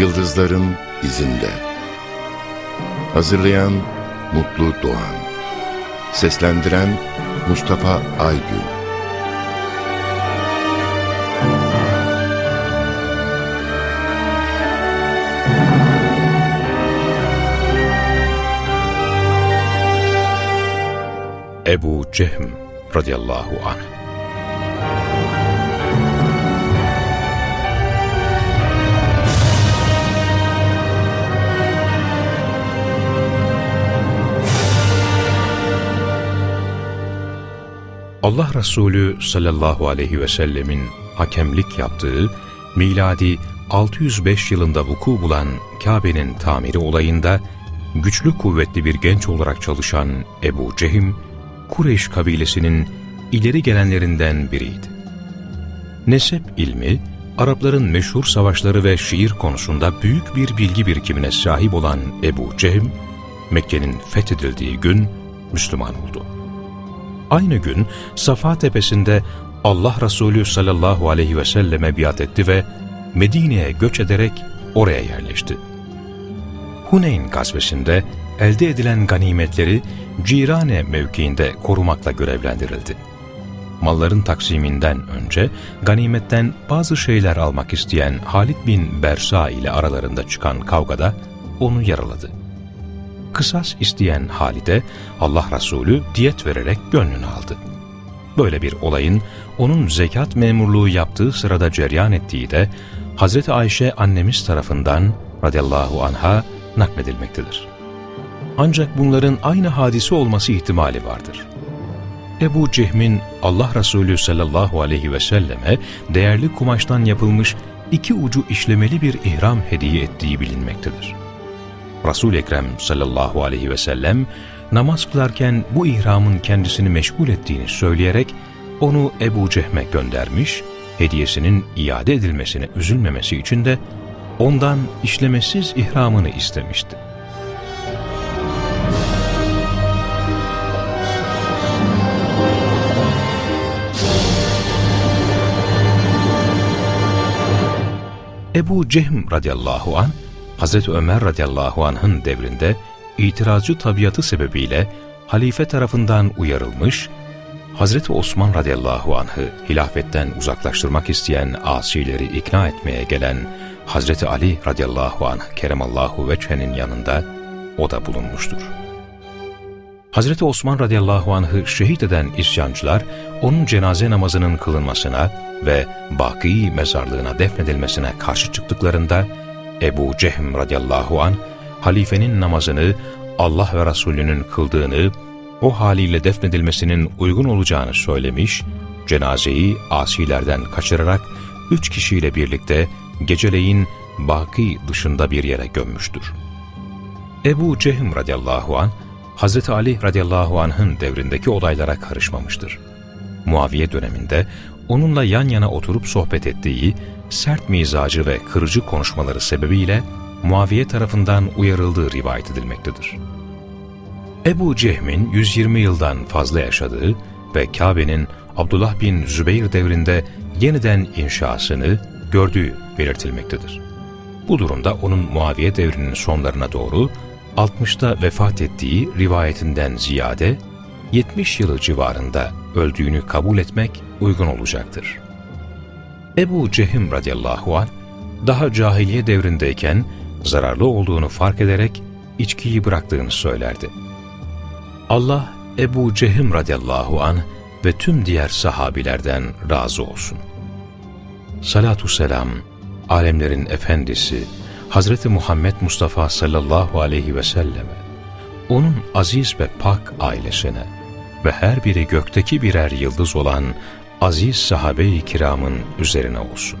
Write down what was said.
Yıldızların izinde. Hazırlayan Mutlu Doğan. Seslendiren Mustafa Aygün. Ebu Cehm radıyallahu anh Allah Resulü sallallahu aleyhi ve sellemin hakemlik yaptığı miladi 605 yılında vuku bulan Kabe'nin tamiri olayında güçlü kuvvetli bir genç olarak çalışan Ebu Cehim, Kureyş kabilesinin ileri gelenlerinden biriydi. Nesep ilmi, Arapların meşhur savaşları ve şiir konusunda büyük bir bilgi birikimine sahip olan Ebu Cehim, Mekke'nin fethedildiği gün Müslüman oldu. Aynı gün Safa tepesinde Allah Resulü sallallahu aleyhi ve selleme biat etti ve Medine'ye göç ederek oraya yerleşti. Huneyn gazvesinde elde edilen ganimetleri Cirane mevkiinde korumakla görevlendirildi. Malların taksiminden önce ganimetten bazı şeyler almak isteyen Halid bin Bersa ile aralarında çıkan kavgada onu yaraladı. Kısas isteyen Halid'e Allah Resulü diyet vererek gönlünü aldı. Böyle bir olayın onun zekat memurluğu yaptığı sırada ceryan ettiği de Hazreti Ayşe annemiz tarafından radıyallahu anha nakledilmektedir. Ancak bunların aynı hadise olması ihtimali vardır. Ebu Cehm'in Allah Resulü sallallahu aleyhi ve selleme değerli kumaştan yapılmış iki ucu işlemeli bir ihram hediye ettiği bilinmektedir. Resul-i Ekrem sallallahu aleyhi ve sellem namaz kılarken bu ihramın kendisini meşgul ettiğini söyleyerek onu Ebu Cehm'e göndermiş, hediyesinin iade edilmesine üzülmemesi için de ondan işlemesiz ihramını istemişti. Ebu Cehm radıyallahu an Hazreti Ömer radıyallahu anh'ın devrinde itirazcı tabiatı sebebiyle halife tarafından uyarılmış, Hazreti Osman radıyallahu anh'ı hilafetten uzaklaştırmak isteyen asileri ikna etmeye gelen Hazreti Ali radıyallahu anh keremallahu veçhenin yanında o da bulunmuştur. Hazreti Osman radıyallahu anh'ı şehit eden isyancılar onun cenaze namazının kılınmasına ve Baki mezarlığına defnedilmesine karşı çıktıklarında Ebu Cehm radıyallahu an halifenin namazını Allah ve Resulünün kıldığını, o haliyle defnedilmesinin uygun olacağını söylemiş, cenazeyi asilerden kaçırarak üç kişiyle birlikte geceleyin Baki dışında bir yere gömmüştür. Ebu Cehm radıyallahu an Hazreti Ali radıyallahu anh'ın devrindeki olaylara karışmamıştır. Muaviye döneminde onunla yan yana oturup sohbet ettiği sert mizacı ve kırıcı konuşmaları sebebiyle Muaviye tarafından uyarıldığı rivayet edilmektedir. Ebu Cehm'in 120 yıldan fazla yaşadığı ve Kabe'nin Abdullah bin Zübeyir devrinde yeniden inşasını gördüğü belirtilmektedir. Bu durumda onun Muaviye devrinin sonlarına doğru 60'ta vefat ettiği rivayetinden ziyade 70 yılı civarında öldüğünü kabul etmek uygun olacaktır. Ebu Cehim radıyallahu anh daha cahiliye devrindeyken zararlı olduğunu fark ederek içkiyi bıraktığını söylerdi. Allah Ebu Cehim radıyallahu anh ve tüm diğer sahabilerden razı olsun. Salatu selam, alemlerin efendisi, Hazreti Muhammed Mustafa sallallahu aleyhi ve selleme, onun aziz ve pak ailesine ve her biri gökteki birer yıldız olan aziz sahabe-i kiramın üzerine olsun.